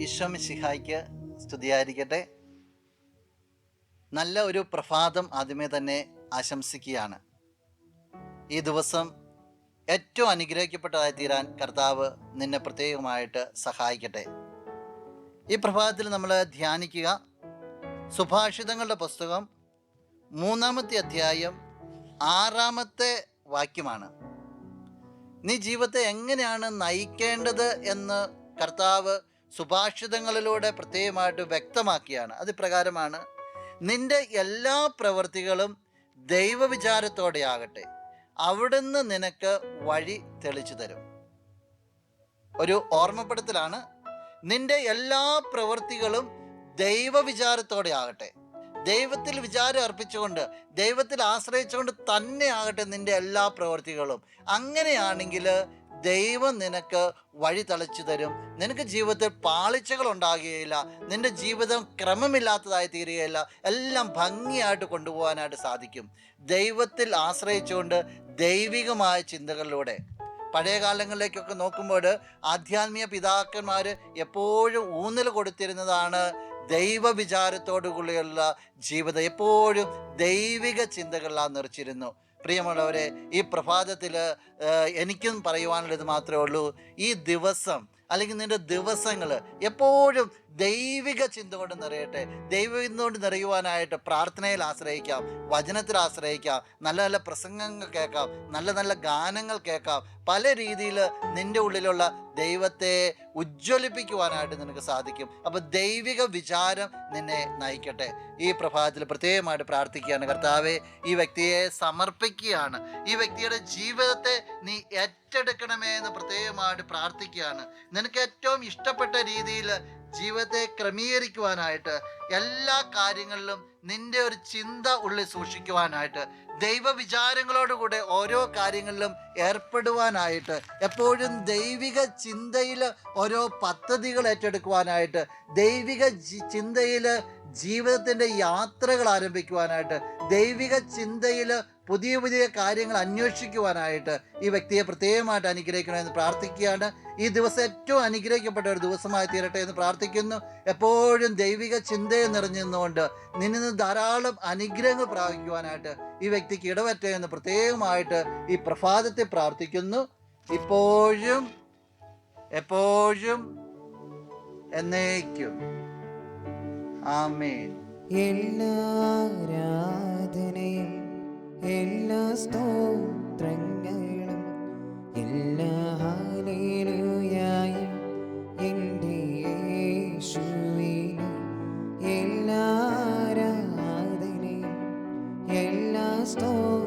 ഈശോമിശിഹായ്ക്ക് സ്തുതിയായിരിക്കട്ടെ. നല്ല ഒരു പ്രഭാതം ആദ്യമേ തന്നെ ആശംസിക്കുകയാണ്. ഈ ദിവസം ഏറ്റവും അനുഗ്രഹിക്കപ്പെട്ടതായി തീരാൻ കർത്താവ് നിന്നെ പ്രത്യേകമായിട്ട് സഹായിക്കട്ടെ. ഈ പ്രഭാതത്തിൽ നമ്മൾ ധ്യാനിക്കുക. സുഭാഷിതങ്ങളുടെ പുസ്തകം മൂന്നാമത്തെ അധ്യായം ആറാമത്തെ വാക്യമാണ്. നീ ജീവിതത്തെ എങ്ങനെയാണ് നയിക്കേണ്ടത്? എന്ന് കർത്താവ് സുഭാഷിതങ്ങളിലൂടെ പ്രത്യേകമായിട്ട് വ്യക്തമാക്കിയാണ്. അത് പ്രകാരമാണ് നിന്റെ എല്ലാ പ്രവൃത്തികളും ദൈവവിചാരത്തോടെ ആകട്ടെ. അവിടുന്ന് നിനക്ക് വഴി തെളിച്ചു തരും. ഒരു ഓർമ്മപ്പെടുത്തലാണ് നിന്റെ എല്ലാ പ്രവൃത്തികളും ദൈവവിചാരത്തോടെ ആകട്ടെ. ദൈവത്തിൽ വിചാരം അർപ്പിച്ചുകൊണ്ട് ദൈവത്തിൽ ആശ്രയിച്ചുകൊണ്ട് തന്നെ ആകട്ടെ നിന്റെ എല്ലാ പ്രവൃത്തികളും. അങ്ങനെയാണെങ്കിൽ ദൈവം നിനക്ക് വഴി തളിച്ചു തരും. നിനക്ക് ജീവിതത്തിൽ പാളിച്ചകൾ ഉണ്ടാകുകയില്ല നിന്റെ ജീവിതം ക്രമമില്ലാത്തതായി തീരുകയില്ല. എല്ലാം ഭംഗിയായിട്ട് കൊണ്ടുപോകാനായിട്ട് സാധിക്കും. ദൈവത്തിൽ ആശ്രയിച്ചുകൊണ്ട് ദൈവികമായ ചിന്തകളിലൂടെ. പഴയ കാലങ്ങളിലേക്കൊക്കെ നോക്കുമ്പോൾ ആധ്യാത്മിക പിതാക്കന്മാർ എപ്പോഴും ഊന്നൽ കൊടുത്തിരുന്നതാണ് ദൈവ വിചാരത്തോടുകൂടിയുള്ള ജീവിതം. എപ്പോഴും ദൈവിക ചിന്തകളിലാണ് നിറച്ചിരുന്നു. പ്രിയമുള്ളവരെ ഈ പ്രഭാതത്തിൽ എനിക്കും പറയുവാനുള്ളത് മാത്രമേ ഉള്ളൂ. ഈ ദിവസം അല്ലെങ്കിൽ നിന്റെ ദിവസങ്ങൾ എപ്പോഴും ദൈവിക ചിന്ത കൊണ്ട് നിറയട്ടെ. ദൈവം കൊണ്ട് നിറയുവാനായിട്ട് പ്രാർത്ഥനയിൽ ആശ്രയിക്കാം. വചനത്തിൽ ആശ്രയിക്കാം. നല്ല നല്ല പ്രസംഗങ്ങൾ കേൾക്കാം. നല്ല നല്ല ഗാനങ്ങൾ കേൾക്കാം. പല രീതിയിൽ നിന്റെ ഉള്ളിലുള്ള ദൈവത്തെ ഉജ്ജ്വലിപ്പിക്കുവാനായിട്ട് നിനക്ക് സാധിക്കും. അപ്പോൾ ദൈവിക വിചാരം നിന്നെ നയിക്കട്ടെ. ഈ പ്രഭാതത്തിൽ പ്രത്യേകമായിട്ട് പ്രാർത്ഥിക്കുകയാണ്. കർത്താവെ ഈ വ്യക്തിയെ സമർപ്പിക്കുകയാണ്. ഈ വ്യക്തിയുടെ ജീവിതത്തെ നീ ഏറ്റെടുക്കണമേ എന്ന് പ്രത്യേകമായിട്ട് പ്രാർത്ഥിക്കുകയാണ്. നിനക്ക് ഏറ്റവും ഇഷ്ടപ്പെട്ട രീതിയിൽ ജീവിതത്തെ ക്രമീകരിക്കുവാനായിട്ട് എല്ലാ കാര്യങ്ങളിലും നിന്റെ ഒരു ചിന്ത ഉള്ളിൽ സൂക്ഷിക്കുവാനായിട്ട് ദൈവ വിചാരങ്ങളോടുകൂടെ ഓരോ കാര്യങ്ങളിലും ഏർപ്പെടുവാനായിട്ട് എപ്പോഴും ദൈവിക ചിന്തയിൽ ഓരോ പദ്ധതികൾ ഏറ്റെടുക്കുവാനായിട്ട് ദൈവിക ചിന്തയിൽ ജീവിതത്തിന്റെ യാത്രകൾ ആരംഭിക്കുവാനായിട്ട് ദൈവിക ചിന്തയിൽ പുതിയ പുതിയ കാര്യങ്ങൾ അന്വേഷിക്കുവാനായിട്ട് ഈ വ്യക്തിയെ പ്രത്യേകമായിട്ട് അനുഗ്രഹിക്കണമെന്ന് പ്രാർത്ഥിക്കുകയാണ്. ഈ ദിവസം ഏറ്റവും അനുഗ്രഹിക്കപ്പെട്ട ഒരു ദിവസമായി തീരട്ടെ എന്ന് പ്രാർത്ഥിക്കുന്നു. എപ്പോഴും ദൈവിക ചിന്തയെ നിറഞ്ഞുകൊണ്ട് നിന്നിൽ നിന്ന് ധാരാളം അനുഗ്രഹങ്ങൾ പ്രാപിക്കുവാനായിട്ട് ഈ വ്യക്തിക്ക് ഇടവറ്റെ എന്ന് പ്രത്യേകമായിട്ട് ഈ പ്രഭാതത്തെ പ്രാർത്ഥിക്കുന്നു. ഇപ്പോഴും എപ്പോഴും എന്നേക്കും. ആമേൻ. എല്ലാ ആരാധനയും എല്ലാ സ്തോത്രങ്ങളും എല്ലാ ഹാലേലുയായും എന്റെ യേശുവിന് എല്ലാ ആരാധനയും എല്ലാ സ്തോത്രങ്ങളും